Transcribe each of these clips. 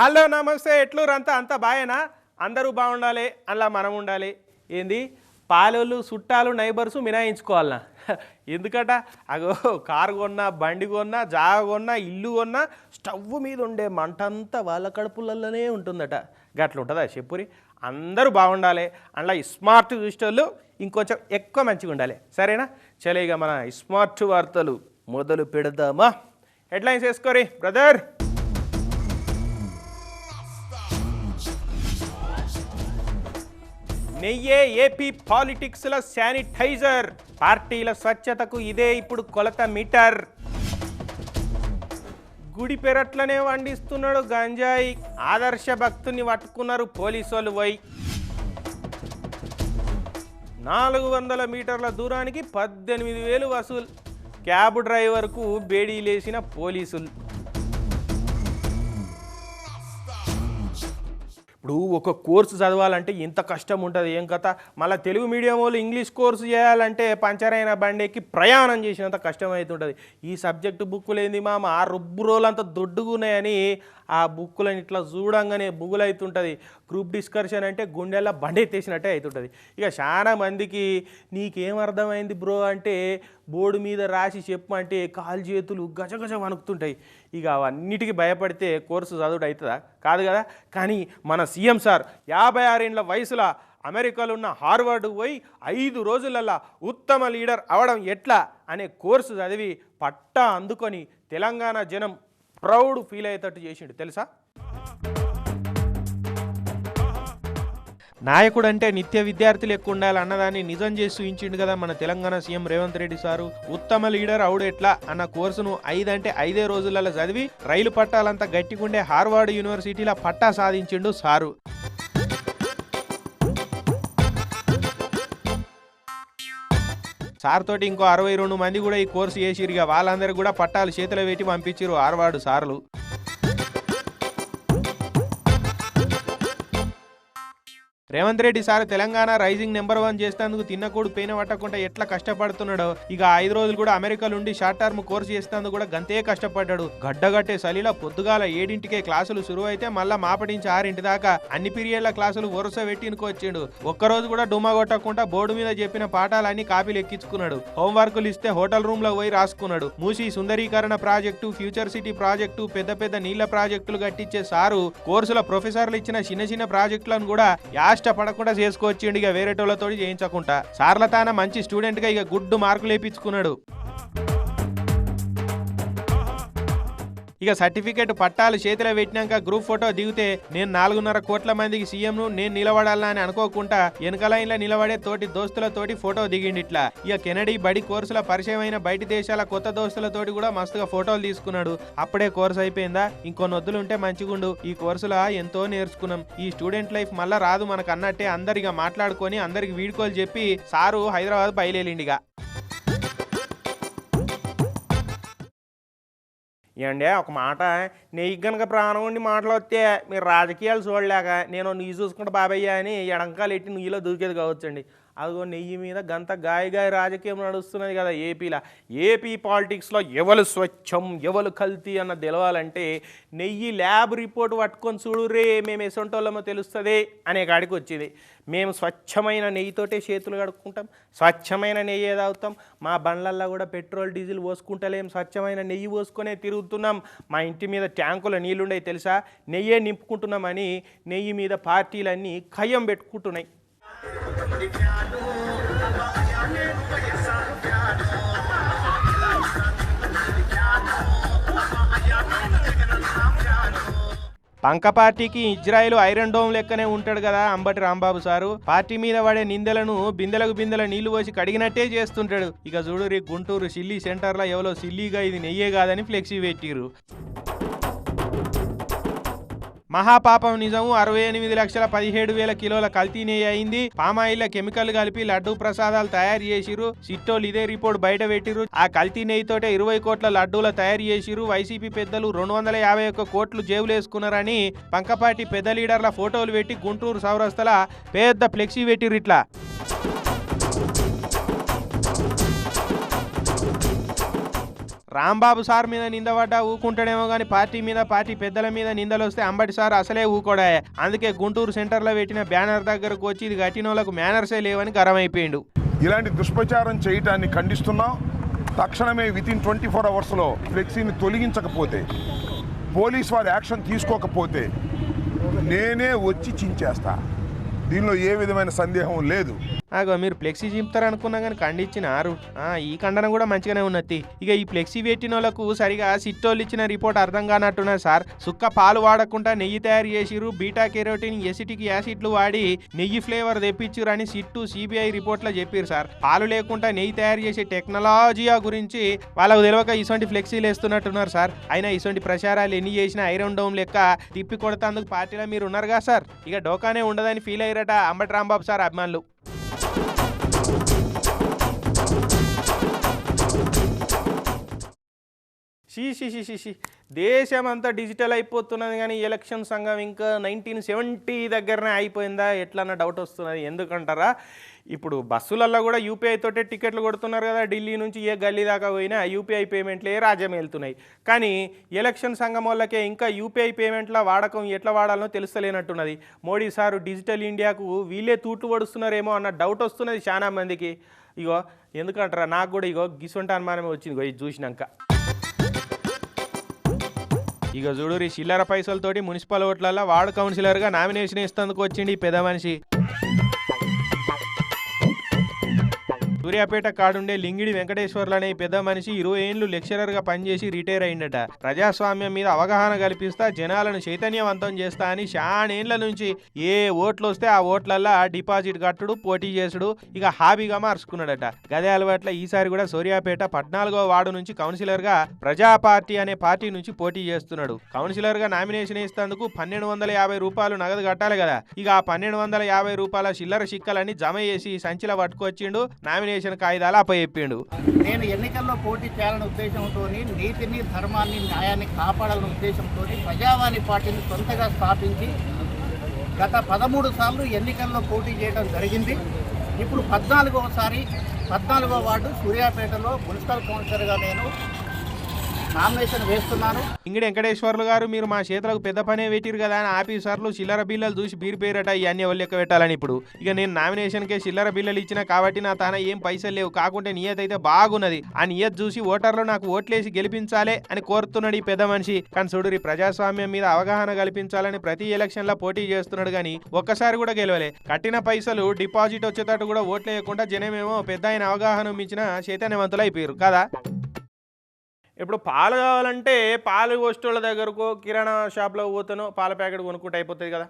Hello నమస్తే. ఎట్లూరు అంతా? అంత బాయేనా? అందరూ బాగుండాలి అలా మనం ఉండాలి. ఏంది? పాలోళ్ళు చుట్టాలు నైబర్స్ మినాయించుకోవాలనా ఎందుకట? అగో కారు కొన్నా బండి కొన్నా జాగ కొన్నా ఇల్లు కొన్నా స్టవ్ మీద ఉండే మంట అంతా వాళ్ళ కడుపులలోనే ఉంటుందట. గట్ల ఉంటుందా చెప్పురి? అందరూ బాగుండాలి అందులో స్మార్ట్ చూసేటోళ్ళు ఇంకొంచెం ఎక్కువ మంచిగా ఉండాలి. సరేనా? చలే ఇక మన స్మార్ట్ వార్తలు మొదలు పెడదామా? హెడ్లైన్స్ వేసుకోరి బ్రదర్. నెయ్యే ఏపీ పాలిటిక్స్ల శానిటైజర్. పార్టీల స్వచ్ఛతకు ఇదే ఇప్పుడు కొలత మీటర్. గుడి పెరట్లనే వండిస్తున్నాడు గంజాయి. ఆదర్శ భక్తుని పట్టుకున్నారు పోలీసులు వై. పోయి నాలుగు వందల మీటర్ల దూరానికి పద్దెనిమిది వేలు వసూలు. క్యాబ్ డ్రైవర్కు బేడీ లేసిన పోలీసులు. ఇప్పుడు ఒక కోర్సు చదవాలంటే ఇంత కష్టం ఉంటుంది ఏం కథ? మళ్ళీ తెలుగు మీడియం వాళ్ళు ఇంగ్లీష్ కోర్సు చేయాలంటే పంచరైన బండికి ప్రయాణం చేసినంత కష్టం అవుతుంటుంది ఈ సబ్జెక్టు బుక్కులు ఏంది మామ ఆ రుబ్బు రోజులంతా దొడ్డుగున్నాయని ఆ బుక్కులను ఇట్లా చూడంగానే బుగులైతుంటుంది. గ్రూప్ డిస్కషన్ అంటే గుండెల్లో బండెత్తేసినట్టే అవుతుంటుంది ఇక చాలా మందికి నీకేం అర్థమైంది బ్రో అంటే బోర్డు మీద రాసి చెప్పమంటే కాలు చేతులు గజగజ వణుకుతుంటాయి. ఇక అవన్నిటికీ భయపడితే కోర్సు చదువుడు అవుతుందా కాదు కదా? కానీ మన సీఎం సార్ యాభై ఆరేండ్ల వయసులో అమెరికాలో ఉన్న హార్వర్డ్ పోయి ఐదు రోజులల్లా ఉత్తమ లీడర్ అవడం ఎట్లా? అనే కోర్సు చదివి పట్టా అందుకొని తెలంగాణ జనం ప్రౌడ్ ఫీల్ అయ్యేటట్టు చేసిండు తెలుసా? నాయకుడు అంటే నిత్య విద్యార్థులు ఎక్కువ ఉండాలి అన్నదాన్ని నిజం చేసి చూపించిండు కదా మన తెలంగాణ సీఎం రేవంత్ రెడ్డి సారు. ఉత్తమ లీడర్ అవుడు ఎట్లా అన్న కోర్సును ఐదంటే ఐదే రోజులలో చదివి రైలు పట్టాలంతా గట్టిగుండే హార్వర్డ్ యూనివర్సిటీలో పట్టా సాధించిండు సారు. సార్ తోటి ఇంకో అరవై రెండు మంది కూడా ఈ కోర్సు చేసిరుగా వాళ్ళందరూ కూడా పట్టాలు చేతిలో పెట్టి పంపించారు హార్వర్డ్ సార్లు. Revanth Reddy sir Telangana rising number one చేసేందుకు తిన్నకూడు పేన పట్టకుండా ఎట్లా కష్టపడుతున్నాడో? ఇక ఐదు రోజులు కూడా అమెరికాలో ఉండి షార్ట్ టర్మ్ కోర్సు చేసేందుకు కూడా గంతే కష్టపడ్డాడు. గడ్డగట్టే సలిలా పొద్దుగాల ఏడింటికే క్లాసులు సురువు అయితే మళ్ళా మాపటించి ఆరింటి దాకా అన్ని పీరియడ్ల క్లాసులు వరుస పెట్టినుకొచ్చిండు ఒక్కరోజు కూడా డుమా కొట్టకుండా బోర్డు మీద చెప్పిన పాఠాలన్నీ కాపీలు ఎక్కించుకున్నాడు. హోంవర్కులు ఇస్తే హోటల్ రూమ్లో పోయి రాసుకున్నాడు. మూసి సుందరీకరణ ప్రాజెక్టు ఫ్యూచర్ సిటీ ప్రాజెక్టు పెద్ద పెద్ద నీళ్ళ ప్రాజెక్టులు కట్టించే సారు కోర్సుల ప్రొఫెసర్లు ఇచ్చిన చిన్న చిన్న ప్రాజెక్టులను కూడా పడకుండా చేసుకోవచ్చిండు ఇక వేరేటోళ్ళతో చేయించకుండా. సార్ల తాన మంచి స్టూడెంట్గా ఇక గుడ్ మార్కులు వేయించుకున్నాడు ఇక సర్టిఫికేట్ పట్టాలు చేతిలో పెట్టినాక గ్రూప్ ఫోటో దిగితే నేను నాలుగున్నర కోట్ల మందికి సీఎంను నేను నిలబడాలా అని అనుకోకుండా వెనక లైన్లో నిలబడే తోటి దోస్తులతోటి ఫోటో దిగిండి ఇట్లా. ఇక కెనడీ బడి కోర్సుల పరిచయమైన బయటి దేశాల కొత్త దోస్తులతోటి కూడా మస్తుగా ఫోటోలు తీసుకున్నాడు. అప్పుడే కోర్సు అయిపోయిందా? ఇంకొన్ని వద్దులు ఉంటే మంచిగుండు. ఈ కోర్సులో ఎంతో నేర్చుకున్నాం. ఈ స్టూడెంట్ లైఫ్ మళ్ళా రాదు మనకు అన్నట్టే అందరిగా మాట్లాడుకొని అందరికి వీడుకోలు చెప్పి సారు హైదరాబాద్ బయలుదేరిండిగా ఏమండి ఒక మాట నెయ్యి కనుక ప్రాణం ఉండి మాట్లాడితే మీరు రాజకీయాలు చూడలేక నేను నీ చూసుకుంటే బాబయ్య అని ఎడంకాలు ఎట్టి నెయ్యిలో దూకేది కావచ్చండి. అదిగో నెయ్యి మీద గంత గాయగాయ రాజకీయం నడుస్తున్నది కదా ఏపీలో. ఏపీ పాలిటిక్స్లో ఎవరు స్వచ్ఛం ఎవరు కల్తీ అన్న తెలవాలంటే నెయ్యి ల్యాబ్ రిపోర్ట్ పట్టుకొని చూడురే మేము ఎసంటోళ్ళమో తెలుస్తుంది అనే కాడికి వచ్చేది. మేము స్వచ్ఛమైన నెయ్యితోటే చేతులు కడుక్కుంటాం స్వచ్ఛమైన నెయ్యి తాగుతాం మా బండ్లల్లో కూడా పెట్రోల్ డీజిల్ పోసుకుంటలేం స్వచ్ఛమైన నెయ్యి పోసుకొనే తిరుగుతున్నాం. మా ఇంటి మీద ట్యాంకుల నీళ్ళుండే తెలుసా? నెయ్యే నింపుకుంటున్నామని నెయ్యి మీద పార్టీలన్నీ ఖయ్యం పెట్టుకుంటున్నాయి. పంక పార్టీకి ఇజ్రాయెల్ ఐరన్ డోమ్ లెక్కనే ఉంటాడు కదా అంబటి రాంబాబు సారు. పార్టీ మీద పడే నిందలను బిందెలకు బిందెల నీళ్ళు పోసి కడిగినట్టే చేస్తుంటాడు. ఇక చూడు గుంటూరు సిల్లీ సెంటర్లో ఎవరో సిల్లీగా ఇది నెయ్యే కాదని ఫ్లెక్సీ పెట్టిరు మహాపాపం నిజము అరవై ఎనిమిది లక్షల పదిహేడు వేల కిలోల కల్తీ నెయ్యి అయింది. పామాయిల్ కెమికల్ కలిపి లడ్డూ ప్రసాదాలు తయారు చేసిరు సిట్టోలు ఇదే రిపోర్ట్ బయట పెట్టిరు ఆ కల్తీ నెయ్యితోటే ఇరవై కోట్ల లడ్డూల తయారు చేసిరు వైసీపీ పెద్దలు రెండు వందల యాభై ఒక్క కోట్లు జేబులేసుకున్నారని పంకపాటి పెద్ద లీడర్ల ఫోటోలు పెట్టి గుంటూరు సౌరస్తల పెద్ద ఫ్లెక్సీ పెట్టిరు ఇట్లా. రాంబాబు సార్ మీద నిందపడ్డా ఊకుంటాడేమో కానీ పార్టీ మీద పార్టీ పెద్దల మీద నిందలు వస్తే అంబటి సార్ అసలే ఊకోడా. అందుకే గుంటూరు సెంటర్లో పెట్టిన బ్యానర్ దగ్గరకు వచ్చి ఇది కట్టిన వాళ్ళకు మేనర్సే లేవని గరమైపోయిండు. ఇలాంటి దుష్ప్రచారం చేయటాన్ని ఖండిస్తున్నాం. తక్షణమే విత్ ఇన్ ట్వంటీ ఫోర్ అవర్స్లో ఫ్లెక్సీని తొలగించకపోతే పోలీస్ వారు యాక్షన్ తీసుకోకపోతే నేనే వచ్చి చించేస్తా. దీనిలో ఏ విధమైన సందేహం లేదు. ఆగో మీరు ఫ్లెక్సీ చింపుతారు అనుకున్నా కానీ ఖండించినారు ఆ, ఈ ఖండన కూడా మంచిగానే ఉన్నది. ఇక ఈ ఫ్లెక్సీ పెట్టిన వాళ్ళకు సరిగా సిట్టోళ్ళు ఇచ్చిన రిపోర్ట్ అర్థం కానట్టున్నారు సార్. సుక్క పాలు వాడకుండా నెయ్యి తయారు చేసిరు బీటా కెరోటిన్ ఎసిటిక్ యాసిడ్లు వాడి నెయ్యి ఫ్లేవర్ తెప్పించారు అని సిట్టు సిబిఐ రిపోర్ట్లో చెప్పారు సార్. పాలు లేకుండా నెయ్యి తయారు చేసే టెక్నాలజీ గురించి వాళ్ళకు తెలియక ఇటువంటి ఫ్లెక్సీలు వేస్తున్నట్టున్నారు సార్. అయినా ఇటువంటి ప్రచారాలు ఎన్ని చేసినా ఐరన్ డౌన్ లెక్క తిప్పి కొడతాందుకు పార్టీలో మీరు ఉన్నారుగా సార్? ఇక డోకానే ఉండదని ఫీల్ అయ్యారట అంబటి రాంబాబు సార్ అభిమానులు. షీ షీ దేశం అంతా డిజిటల్ అయిపోతున్నది కానీ ఎలక్షన్ సంఘం ఇంకా నైన్టీన్ సెవెంటీ దగ్గరనే అయిపోయిందా? ఎట్లన్న డౌట్ వస్తున్నది. ఎందుకంటారా? ఇప్పుడు బస్సులల్లో కూడా యూపీఐ తోటే టికెట్లు కొడుతున్నారు కదా. ఢిల్లీ నుంచి ఏ గల్లీ దాకా పోయినా యూపీఐ పేమెంట్లే రాజ్యం వెళ్తున్నాయి. కానీ ఎలక్షన్ సంఘం వాళ్ళకే ఇంకా యూపీఐ పేమెంట్ల వాడకం ఎట్లా వాడాలనో తెలుస్తలేనట్టున్నది. మోడీ సారు డిజిటల్ ఇండియాకు వీళ్ళే తూట్లు పడుస్తున్నారేమో అన్న డౌట్ వస్తున్నది చాలా మందికి. ఇగో ఎందుకంటారా? నాకు కూడా ఇగో గిసుంట అనుమానమే వచ్చింది. ఇది చూసినాక. ఇక చూడు చిల్లర పైసలతోటి మున్సిపల్ ఓట్లలో వార్డు కౌన్సిలర్గా నామినేషన్ ఇస్తేందుకు వచ్చింది ఈ పెద్ద మనిషి. సూర్యాపేట కాడుండే లింగిడి వెంకటేశ్వర్లు అనే పెద్ద మనిషి ఇరవై ఏళ్ళు లెక్చరర్గా పనిచేసి రిటైర్ అయిందట ప్రజాస్వామ్యం మీద అవగాహన కల్పిస్తా జనాలను చైతన్యవంతం చేస్తా అని శానేళ్ళ నుంచి ఏ ఓట్లు వస్తే ఆ ఓట్లల్లో డిపాజిట్ కట్టుడు పోటీ చేసుడు ఇక హాబీగా మార్చుకున్నాడట. గదే అలవాట్ల ఈసారి కూడా సూర్యాపేట పద్నాలుగో వార్డు నుంచి కౌన్సిలర్గా ప్రజా పార్టీ అనే పార్టీ నుంచి పోటీ చేస్తున్నాడు. కౌన్సిలర్గా నామినేషన్ ఇస్తేందుకు పన్నెండు వందల యాభై రూపాయలు నగదు కట్టాలి కదా ఇక ఆ పన్నెండు వందల యాభై రూపాయల చిల్లర చిక్కలన్నీ జమ చేసి సంచిలో పట్టుకొచ్చిండు. నామినేషన్ కాగితాలు అప్పచెప్పిండు. నేను ఎన్నికల్లో పోటీ చేయాలనే ఉద్దేశంతో నీతిని ధర్మాన్ని న్యాయాన్ని కాపాడాలనే ఉద్దేశంతో ప్రజావాణి పార్టీని సొంతగా స్థాపించి గత పదమూడు సార్లు ఎన్నికల్లో పోటీ చేయడం జరిగింది. ఇప్పుడు పద్నాలుగవసారి పద్నాలుగో వార్డు సూర్యాపేటలో మున్సిపల్ కౌన్సిలర్గా నేను నామినేషన్ వేస్తున్నాను. ఇంగడి వెంకటేశ్వర్లు గారు మీరు మా చేతులకు పెద్ద పనే పెట్టిరు కదా అని ఆఫీసర్లు చిల్లర బిల్లలు చూసి బీరిపోయారట ఇవన్నీ ఎవరు లెక్క పెట్టాలని ఇప్పుడు. ఇక నేను నామినేషన్కే చిల్లర బిల్లలు ఇచ్చిన కాబట్టి నా తాన ఏం పైసలు లేవు. కాకుంటే నియత్ అయితే బాగున్నది. ఆ నియత్ చూసి ఓటర్లు నాకు ఓట్లేసి గెలిపించాలే అని కోరుతున్నాడు ఈ పెద్ద మనిషి. కానీ చూడు ప్రజాస్వామ్యం మీద అవగాహన కల్పించాలని ప్రతి ఎలక్షన్లో పోటీ చేస్తున్నాడు కానీ ఒక్కసారి కూడా గెలవలే. కట్టిన పైసలు డిపాజిట్ వచ్చేటట్టు కూడా ఓట్లేయకుండా జనమేమో పెద్ద ఆయన అవగాహన మించిన చైతన్యవంతులు అయిపోయారు కదా? ఇప్పుడు పాలు కావాలంటే పాలు వస్తువుల దగ్గరకు కిరాణా షాప్లో పోతానో పాల ప్యాకెట్ కొనుక్కుంటే అయిపోతుంది కదా.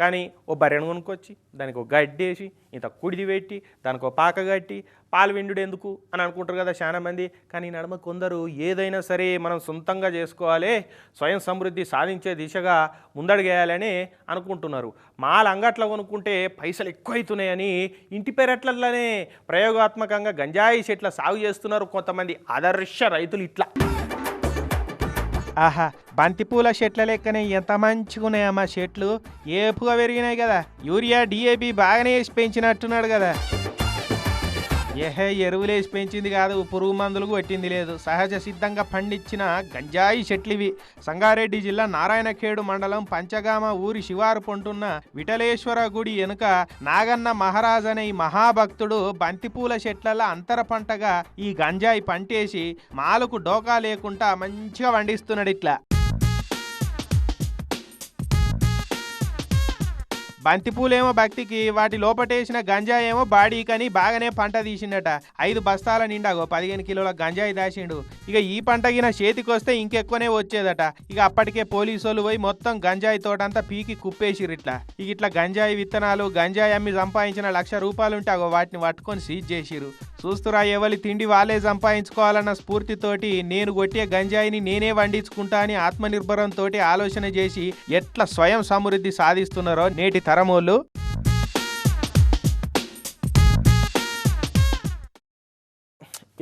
కానీ ఓ బర్రెను కొనుక్కొచ్చి దానికి ఒక గడ్డి వేసి ఇంత కుడిది పెట్టి దానికి ఒక పాక కట్టి పాలు విండు ఎందుకు అని అనుకుంటారు కదా చాలా మంది. కానీ నడమ నడుమ కొందరు ఏదైనా సరే మనం సొంతంగా చేసుకోవాలి స్వయం సమృద్ధి సాధించే దిశగా ముందడుగేయాలని అనుకుంటున్నారు. మాల అంగట్లో కొనుక్కుంటే పైసలు ఎక్కువ అవుతున్నాయని ఇంటి పెరట్లలోనే ప్రయోగాత్మకంగా గంజాయి చెట్ల సాగు చేస్తున్నారు కొంతమంది ఆదర్శ రైతులు ఇట్లా. ఆహా బంతిపూల చెట్ల లెక్కనే ఎంత మంచిగా ఉన్నాయమ్మా చెట్లు ఏపుగా పెరిగినాయి కదా. యూరియా డిఏపి బాగానే వేసి పెంచినట్టున్నాడు కదా. ఏహే ఎరువులేసి పెంచింది కాదు పురుగు మందులు కొట్టింది లేదు. సహజ సిద్ధంగా పండించిన గంజాయి చెట్లివి. సంగారెడ్డి జిల్లా నారాయణఖేడు మండలం పంచగామ ఊరి శివారు పొంటున్న విఠలేశ్వర గుడి వెనుక నాగన్న మహారాజ్ అనే ఈ మహాభక్తుడు బంతిపూల చెట్లలో అంతర పంటగా ఈ గంజాయి పంటేసి మాలకు డోకా లేకుండా మంచిగా పండిస్తున్నాడు ఇట్లా. బంతిపూలేమో భక్తికి వాటి లోపటేసిన గంజాయి ఏమో బాడీకని బాగానే పంట తీసిండట. ఐదు బస్తాల నిండాగో పదిహేను కిలోల గంజాయి దాచిండు. ఇక ఈ పంట గిన చేతికొస్తే ఇంకెక్కువనే వచ్చేదట. ఇక అప్పటికే పోలీసు వాళ్ళు పోయి మొత్తం గంజాయి తోటంతా పీకి కుప్పేసిరు ఇట్లా. ఇక ఇట్లా గంజాయి విత్తనాలు గంజాయి అమ్మి సంపాదించిన లక్ష రూపాయలు ఉంటాగో అగో వాటిని పట్టుకొని సీజ్ చేసిరు చూస్తురా ఎవరి తిండి వాళ్ళే సంపాదించుకోవాలన్న స్ఫూర్తితోటి నేను కొట్టే గంజాయిని నేనే వండించుకుంటా అని ఆత్మనిర్భరంతో ఆలోచన చేసి ఎట్లా స్వయం సమృద్ధి సాధిస్తున్నారో నేటి తరమోళ్ళు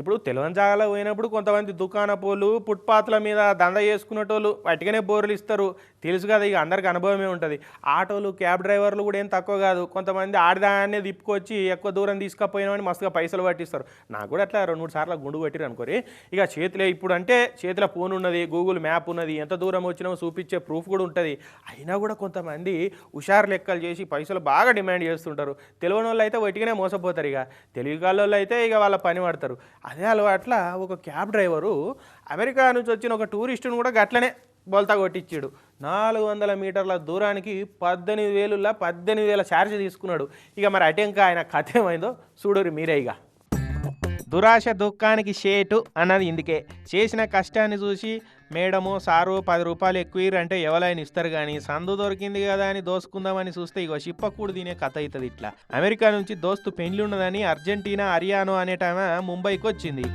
ఇప్పుడు జాగాలో పోయినప్పుడు కొంతమంది దుకాణపోలు ఫుట్పాత్ల మీద దంద చేసుకునేటోళ్ళు వాటికనే బోర్లు ఇస్తారు. తెలుసు కదా ఇక అందరికి అనుభవమే ఉంటుంది. ఆటోలు క్యాబ్ డ్రైవర్లు కూడా ఏం తక్కువ కాదు. కొంతమంది ఆడదాన్నే తిప్పుకొచ్చి ఎక్కువ దూరం తీసుకపోయినామని మస్తుగా పైసలు పట్టిస్తారు. నాకు కూడా అట్లా రెండు మూడు సార్లు గుండు కొట్టిరు అనుకోరి. ఇక చేతిలో ఇప్పుడు అంటే చేతిలో ఫోన్ ఉన్నది గూగుల్ మ్యాప్ ఉన్నది ఎంత దూరం వచ్చినామో చూపించే ప్రూఫ్ కూడా ఉంటుంది. అయినా కూడా కొంతమంది హుషారు లెక్కలు చేసి పైసలు బాగా డిమాండ్ చేస్తుంటారు. తెలియని వాళ్ళు అయితే వట్టిగానే మోసపోతారు ఇక. తెలివి వాళ్ళు అయితే ఇక వాళ్ళ పని పడతారు. అదే అలవాట్ల ఒక క్యాబ్ డ్రైవరు అమెరికా నుంచి వచ్చిన ఒక టూరిస్టును కూడా గట్లనే బొల్తా కొట్టించాడు. నాలుగు వందల మీటర్ల దూరానికి పద్దెనిమిది వేలులా పద్దెనిమిది వేల ఛార్జ్ తీసుకున్నాడు. ఇక మరి అటెంక ఆయన కథ ఏమైందో చూడరు మీరే ఇక. దురాశ దుఃఖానికి షేటు అన్నది ఇందుకే. చేసిన కష్టాన్ని చూసి మేడము సారు పది రూపాయలు ఎక్కువ అంటే ఎవరైనా ఇస్తారు కానీ సందు దొరికింది కదా అని దోసుకుందామని చూస్తే ఇగో చిప్పకూడు తినే కథ అవుతుంది ఇట్లా. అమెరికా నుంచి దోస్తు పెండ్లి ఉన్నదని అర్జెంటీనా హర్యానో అనేటామె ముంబైకి వచ్చింది.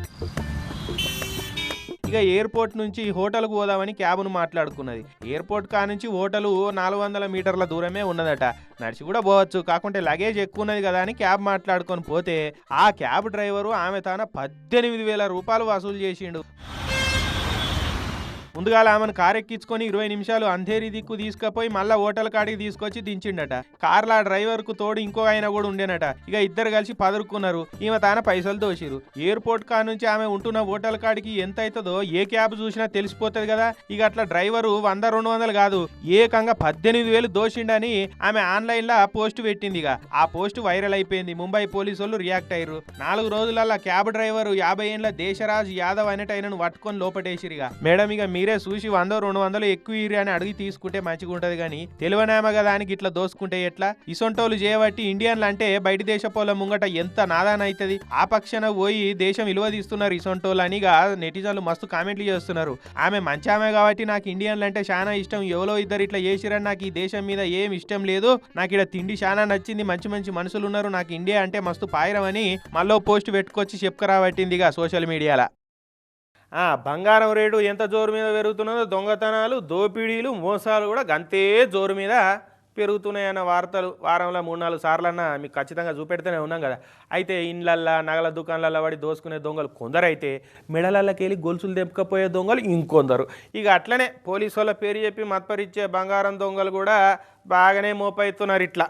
ఇక ఎయిర్పోర్ట్ నుంచి హోటల్కు పోదామని క్యాబ్ను మాట్లాడుకున్నది. ఎయిర్పోర్ట్ కా నుంచి హోటలు నాలుగు వందల మీటర్ల దూరమే ఉన్నదట. నడిచి కూడా పోవచ్చు. కాకుంటే లగేజ్ ఎక్కువ ఉన్నది కదా అని క్యాబ్ మాట్లాడుకొని పోతే ఆ క్యాబ్ డ్రైవరు ఆమె తాన పద్దెనిమిది వేల రూపాయలు వసూలు చేసిండు. ముందుగా ఆమెను కారు ఎక్కించుకొని ఇరవై నిమిషాలు అంధేరి దిక్కు తీసుకుపోయి మళ్ళా హోటల్ కాడికి తీసుకొచ్చి దించిండట. కార్లా డ్రైవర్కు తోడు ఇంకో ఆయన కూడా ఉండేనట. ఇక ఇద్దరు కలిసి పదురుకున్నారు ఈమె తాన పైసలు దోసిరు ఎయిర్పోర్ట్ కా నుంచి ఆమె ఉంటున్న హోటల్ కాడికి ఎంత అవుతుందో ఏ క్యాబ్ చూసినా తెలిసిపోతుంది కదా. ఇక అట్లా డ్రైవరు వంద రెండు వందలు కాదు ఏకంగా పద్దెనిమిది వేలు దోషిండని ఆమె ఆన్లైన్లో పోస్ట్ పెట్టింది ఇక. ఆ పోస్ట్ వైరల్ అయిపోయింది. ముంబై పోలీసు వాళ్ళు రియాక్ట్ అయ్యారు నాలుగు రోజులలో క్యాబ్ డ్రైవర్ యాభై ఏళ్ళ దేశరాజ్ యాదవ్ అనేటైనను పట్టుకొని లోపటేసిరిగా మేడం ఇక మీ మీరే చూసి వందో రెండు వందలు ఎక్కువ ఇరి అని అడిగి తీసుకుంటే మంచిగా ఉంటది కానీ తెలివనామ కదా అని ఇట్లా దోసుకుంటే ఎట్లా? ఇసొంటోలు చేయబట్టి ఇండియన్లు అంటే బయట దేశ పోల ముంగట ఎంత నాదానైతుంది? ఆ పక్షాన పోయి దేశం విలువ తీస్తున్నారు ఇసొంటోలు అని ఇక నెటిజన్లు మస్తు కామెంట్లు చేస్తున్నారు. ఆమె మంచి ఆమె కాబట్టి నాకు ఇండియన్లు అంటే చాలా ఇష్టం. ఎవరో ఇద్దరు ఇట్లా చేసిరని నాకు ఈ దేశం మీద ఏం ఇష్టం లేదు. నాకు ఇక్కడ తిండి చాలా నచ్చింది. మంచి మంచి మనుషులు ఉన్నారు నాకు ఇండియా అంటే మస్తు పాయరం అని మళ్ళీ పోస్ట్ పెట్టుకొచ్చి చెప్పుకరాబట్టింది ఇక సోషల్ మీడియాలో. ఆ, బంగారం రేటు ఎంత జోరు మీద పెరుగుతున్నదో దొంగతనాలు దోపిడీలు మోసాలు కూడా గంతే జోరు మీద పెరుగుతున్నాయన్న వార్తలు వారంలో మూడు నాలుగు సార్లన్నా మీకు ఖచ్చితంగా చూపెడుతూనే ఉన్నాం కదా. అయితే ఇండ్లల్లా నగల దుకాణాల పడి దోసుకునే దొంగలు కొందరైతే మెడలకి వెళ్ళి గొలుసులు తెంపుకపోయే దొంగలు ఇంకొందరు. ఇక అట్లనే పోలీసు వాళ్ళ పేరు చెప్పి మత్పరిచ్చే బంగారం దొంగలు కూడా బాగానే మోపైతున్నారు ఇట్లా.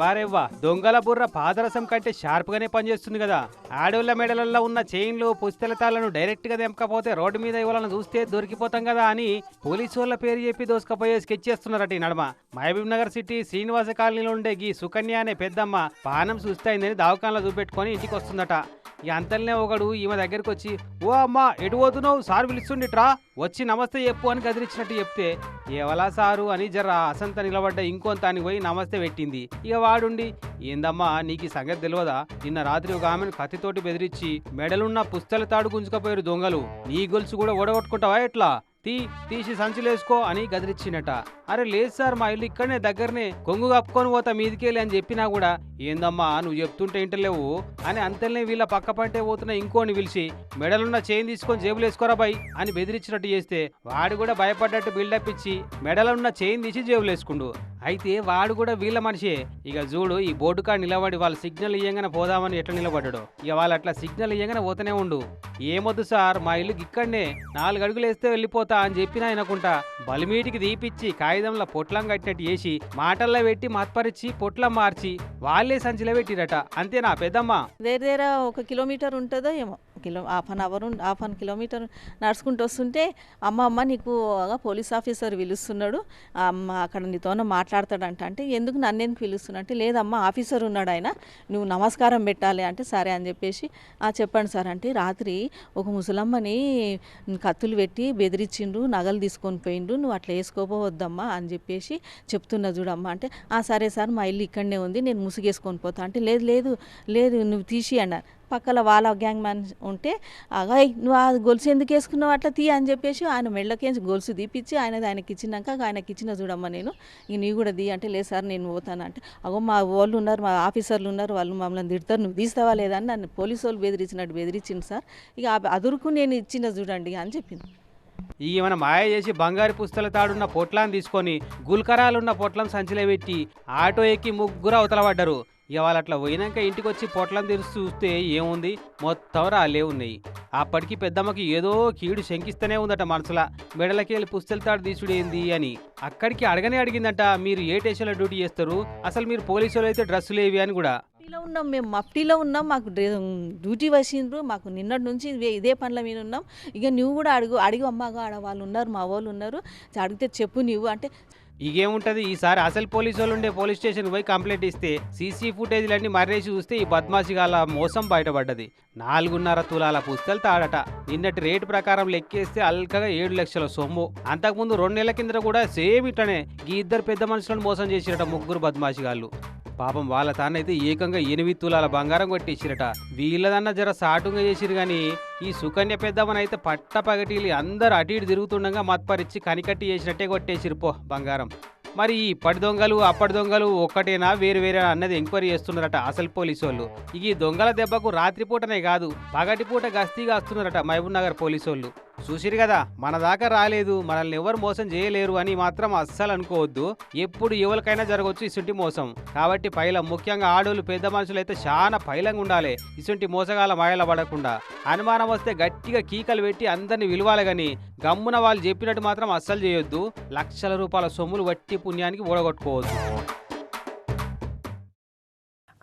వారెవ్వా? దొంగల బుర్ర పాదరసం కంటే షార్ప్గానే పనిచేస్తుంది కదా. ఆడోళ్ళ మెడలలో ఉన్న చైన్లు పుస్తలతాలను డైరెక్ట్గా తెంపకపోతే రోడ్డు మీద ఇవ్వాలని చూస్తే దొరికిపోతాం కదా అని పోలీసు వాళ్ళ పేరు చెప్పి దోసుకపోయే స్కెచ్ చేస్తున్నారట ఈ నడమ. మహబూబ్ నగర్ సిటీ శ్రీనివాస కాలనీలో ఉండే గీ సుకన్య అనే పెద్దమ్మ పానం సుస్తైందని దావకాన్లో చూపెట్టుకొని ఇంటికి వస్తుందట. ఇక అంతల్నే ఒకడు ఈమె దగ్గరికి వచ్చి ఓ అమ్మా ఎటు పోతున్నావు? సార్ పిలుస్తుండిట్రా. వచ్చి నమస్తే చెప్పు అని గదిలిచ్చినట్టు చెప్తే ఎవలా సారు? అని జర అసంత నిలబడ్డ ఇంకొంతానికి పోయి నమస్తే పెట్టింది. ఇక వాడుండి. ఏందమ్మా నీకు ఈ సంగతి తెలియదా నిన్న రాత్రి ఒక ఆమెను కత్తితోటి బెదిరించి మెడలున్న పుస్తల తాడు గుంజుకపోయారు దొంగలు. నీ గొలుసు కూడా ఓడగొట్టుకుంటావా ఎట్లా? తీ తీసి సంచులేసుకో అని గదిరిచ్చినట. అరే లేదు సార్ మా ఇల్లు ఇక్కడనే దగ్గరనే కొంగు కప్పుకొని పోతా మీదికెళ్ళి అని చెప్పినా కూడా ఏందమ్మా నువ్వు చెప్తుంటే ఇంటలేవు అని అంతలనే వీళ్ళ పక్క పంటే పోతున్న ఇంకోని పిలిచి మెడలున్న చైన్ తీసుకొని జేబులేసుకోరా బాయ్ అని బెదిరించినట్టు చేస్తే వాడు కూడా భయపడ్డట్టు బిల్డప్ ఇచ్చి మెడలున్న చైన్ తీసి జేబులేసుకుండు అయితే వాడు కూడా వీళ్ళ మనిషే. ఇక చూడు ఈ బోర్డు కాడ నిలబడి వాళ్ళు సిగ్నల్ ఇయ్యంగానే పోదామని ఎట్లా నిలబడ్డాడు. ఇక వాళ్ళు అట్లా సిగ్నల్ ఇయ్యంగానే పోతూనే ఉండు. ఏమొద్దు సార్ మా ఇల్లు ఇక్కడనే నాలుగు అడుగులు వేస్తే వెళ్ళిపోతా. అని చెప్పిన ఆయనకుంటా బలిమీటికి దీపిచ్చి కాగితంలో పొట్లం కట్టినట్టు చేసి మాటల్లో పెట్టి మత్పరిచి పొట్లం మార్చి వాళ్ళే సంచిలో పెట్టిరట. అంతేనా పెద్దమ్మ. దగ్గర ఒక కిలోమీటర్ ఉంటుందో ఏమో. Kilo half an hour half an kilometre నడుచుకుంటూ వస్తుంటే అమ్మ అమ్మ నీకు పోలీస్ ఆఫీసర్ పిలుస్తున్నాడు. అమ్మ అక్కడ నీతోనో మాట్లాడతాడంట. అంటే ఎందుకు నన్ను ఎందుకు పిలుస్తున్నా అంటే లేదమ్మా ఆఫీసర్ ఉన్నాడు ఆయన. నువ్వు నమస్కారం పెట్టాలి అంటే సరే అని చెప్పేసి "ఆ, చెప్పండి సార్. అంటే రాత్రి ఒక ముసలమ్మని కత్తులు పెట్టి బెదిరించిండు నగలు తీసుకొని పోయిండు నువ్వు అట్లా వేసుకోపోవద్దమ్మా అని చెప్పేసి చెప్తున్నా చూడమ్మా. అంటే "ఆ, సరే సార్ మా ఇల్లు ఇక్కడనే ఉంది. నేను ముసుగేసుకొని పోతా. అంటే లేదు లేదు లేదు నువ్వు తీసి అన్నారు. పక్కల వాళ్ళ గ్యాంగ్ మ్యాన్ ఉంటే అగాయ్ నువ్వు ఆ గొలుసు ఎందుకు వేసుకున్నావు? అట్లా తీ అని చెప్పేసి ఆయన మెళ్ళకేసి గొలుసు తీపిచ్చి ఆయన ఆయనకి ఇచ్చినాక ఆయనకి ఇచ్చిన చూడమ్మా నేను ఇక నీవు కూడా దీ అంటే లేదు సార్ నేను పోతాను అంటే అగో మా వాళ్ళు ఉన్నారు మా ఆఫీసర్లు ఉన్నారు వాళ్ళు మమ్మల్ని తిడతారు నువ్వు తీస్తావా లేదా అని నన్ను పోలీసు వాళ్ళు బెదిరించినట్టు బెదిరించింది సార్. ఇక అదురుకు నేను ఇచ్చిన చూడండి అని చెప్పింది ఈ మన మాయ చేసి బంగారు పుస్తల తాడున్న పొట్లాన్ని తీసుకొని గుల్కరాలున్న పొట్లం సంచిలో పెట్టి ఆటో ఎక్కి ముగ్గురు అవతల పడ్డారు. ఇవాళ అట్లా పోయినాక ఇంటికి వచ్చి పొట్లం తెరిచి చూస్తే ఏముంది? మొత్తం రాలే ఉన్నాయి. అప్పటికి పెద్దమ్మకి ఏదో కీడు శంకిస్తూనే ఉందట మనసులా. మెడలకి వెళ్ళి పుస్తెలతాడు తీసుడు ఏంది అని. అక్కడికి అడగనే అడిగిందట మీరు ఏ స్టేషన్లో డ్యూటీ చేస్తారు? అసలు మీరు పోలీసు అయితే డ్రెస్సులు ఏవి అని కూడా. మఫ్టీలో ఉన్నాం మేము మఫ్టీలో ఉన్నాం. మాకు డ్యూటీ వచ్చిండ్రు మాకు నిన్నటి నుంచి ఇదే- ఇదే పనుల మీద ఉన్నాం. ఇక నువ్వు కూడా అడుగు అడిగి అమ్మగా ఆడ వాళ్ళు ఉన్నారు మా వాళ్ళు ఉన్నారు. అడిగితే చెప్పు నువ్వు అంటే ఇగేముంటది? ఈసారి అసలు పోలీసు వాళ్ళు ఉండే పోలీస్ స్టేషన్ పోయి కంప్లైంట్ ఇస్తే సీసీ ఫుటేజ్లన్నీ మర్రేసి చూస్తే ఈ బద్మాషి గాల మోసం బయటపడ్డది. నాలుగున్నర తులాల పుస్తలు తాడట. నిన్నటి రేటు ప్రకారం లెక్కేస్తే అల్కగా ఏడు లక్షల సొమ్ము. అంతకుముందు రెండు నెలల కింద కూడా సేమ్ ఇట్లనే ఈ ఇద్దరు పెద్ద మనుషులను మోసం చేసిరట ముగ్గురు బద్మాషి గాళ్ళు. పాపం వాళ్ళ తానైతే ఏకంగా ఎనిమిది తులాల బంగారం కొట్టేసిరట వీళ్ళదన్న జర సాటుగా చేసిరు కానీ ఈ సుకన్య పెద్దమ్మనైతే పట్ట పగటిలి అందరు అటు ఇటు తిరుగుతుండగా మత్పరిచి కనికట్టి చేసినట్టే కొట్టేసిరు పో బంగారం. మరి ఈ ఇప్పటి దొంగలు అప్పటి దొంగలు ఒక్కటేనా వేరు వేరే అన్నది ఎంక్వైరీ చేస్తున్నారట అసలు పోలీసు వాళ్ళు ఈ దొంగల దెబ్బకు రాత్రిపూటనే కాదు పగటిపూట గస్తీగా వస్తున్నారట మహబూబ్ నగర్ పోలీసు వాళ్ళు చూసిరు కదా మన దాకా రాలేదు మనల్ని ఎవరు మోసం చేయలేరు అని మాత్రం అస్సలు అనుకోవద్దు. ఎప్పుడు ఎవరికైనా జరగవచ్చు ఇసుంటి మోసం. కాబట్టి పైలం ముఖ్యంగా ఆడోళ్ళు పెద్ద మనుషులు అయితే చాలా పైలంగా ఉండాలి ఇసుంటి మోసగాల మాయల పడకుండా. అనుమానం వస్తే గట్టిగా కీకలు పెట్టి అందరిని విలువాలి గాని గమ్మున వాళ్ళు చెప్పినట్టు మాత్రం అస్సలు చేయొద్దు. లక్షల రూపాయల సొమ్ములు వట్టి పుణ్యానికి ఓడగొట్టుకోవద్దు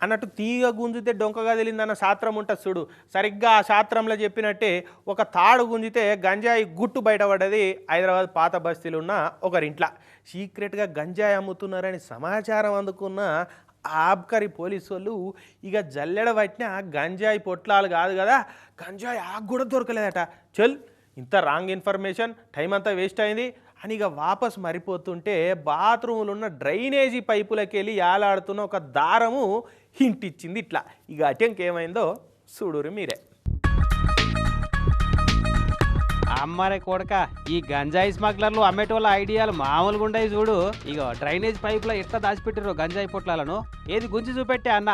అన్నట్టు తీగ గుంజితే డొంకగా తెలిందన్న శాస్త్రం ఉంటుంది చూడు. సరిగ్గా ఆ శాస్త్రంలో చెప్పినట్టే ఒక తాడు గుంజితే గంజాయి గుట్టు బయటపడ్డది. హైదరాబాద్ పాత బస్తీలు ఉన్న ఒకరింట్ల. సీక్రెట్గా గంజాయి అమ్ముతున్నారని సమాచారం అందుకున్న ఆబ్కరి పోలీసు వాళ్ళు ఇక జల్లెడ పట్టిన గంజాయి పొట్లాలు కాదు కదా గంజాయి ఆకు కూడా దొరకలేదట. చల్ ఇంత రాంగ్ ఇన్ఫర్మేషన్ టైం అంతా వేస్ట్ అయింది. అని ఇక వాపస్ మరిపోతుంటే బాత్రూములు ఉన్న డ్రైనేజీ పైపులకి వెళ్ళి యాలాడుతున్న ఒక దారము హింట్ ఇచ్చింది ఇట్లా. ఇక అటెంక్ ఏమైందో చూడురు మీరే. అమ్మారే కొడక ఈ గంజాయి స్మగ్లర్లు అమ్మేటోళ్ళ ఐడియాలు మామూలుగా ఉండయి చూడు. ఇగో డ్రైనేజ్ పైపులో ఎట్లా దాచిపెట్టారు గంజాయి పొట్లాలను. ఏది గుంజి చూపెట్టే అన్న.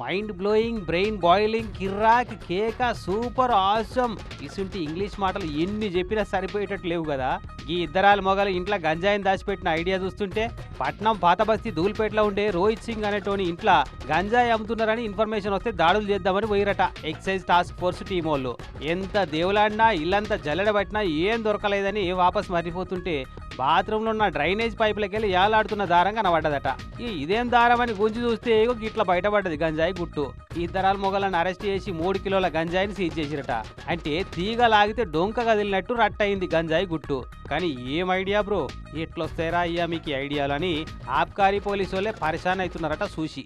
మైండ్ బ్లోయింగ్ బ్రెయిన్ బాయిలింగ్ కిర్రాక్ కేక సూపర్ ఆసమ్ ఇసుంటి ఇంగ్లీష్ మాటలు ఎన్ని చెప్పినా సరిపోయేటట్టు లేవు కదా. ఈ ఇద్దరాల మొగలు ఇంట్లో గంజాయిని దాచిపెట్టిన ఐడియా చూస్తుంటే పట్నం పాత బస్తీ ధూల్పేటలో ఉండే రోహిత్ సింగ్ అనేటోని ఇంట్లో గంజాయి అమ్ముతున్నారని ఇన్ఫర్మేషన్ వస్తే దాడులు చేద్దామని పోయిరట ఎక్సైజ్ టాస్క్ ఫోర్స్ టీం వాళ్ళు. ఎంత దేవులాడినా ఇల్లంతా జల్లెడబట్టినా ఏం దొరకలేదని వాపస్ మర్చిపోతుంటే బాత్రూంలో ఉన్న డ్రైనేజ్ పైపులకెళ్ళి ఏలాడుతున్న దారం కనబడ్డదట. ఈ ఇదేం దారం అని గుంజి చూస్తే ఇట్లా గిట్ల బయటపడ్డది గంజాయి. గుట్టు. ఈ తరాల మొగలను అరెస్ట్ చేసి మూడు కిలోల గంజాయిని సీజ్ చేసిరట. అంటే తీగ లాగితే డొంక కదిలినట్టు రట్టయింది గంజాయి గుట్టు. కానీ ఏం ఐడియా బ్రో? ఎట్లొస్తారా అయ్యా మీకు ఈ ఐడియాలు అని ఆబ్కారీ పోలీసు వాళ్ళే పరిశాన్ అవుతున్నారట చూసి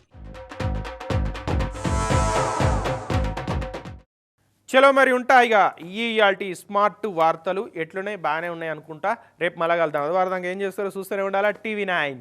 చలో మరి ఉంటాయి ఇక. ఈ ఇయాల్టి స్మార్ట్ వార్తలు ఎట్లున్నాయి? బాగానే ఉన్నాయి అనుకుంటా. రేపు మళ్ళా కలుద్దాం. అదే వారదాకా ఏం చేస్తారో? చూస్తూనే ఉండాలా టీవీ నైన్.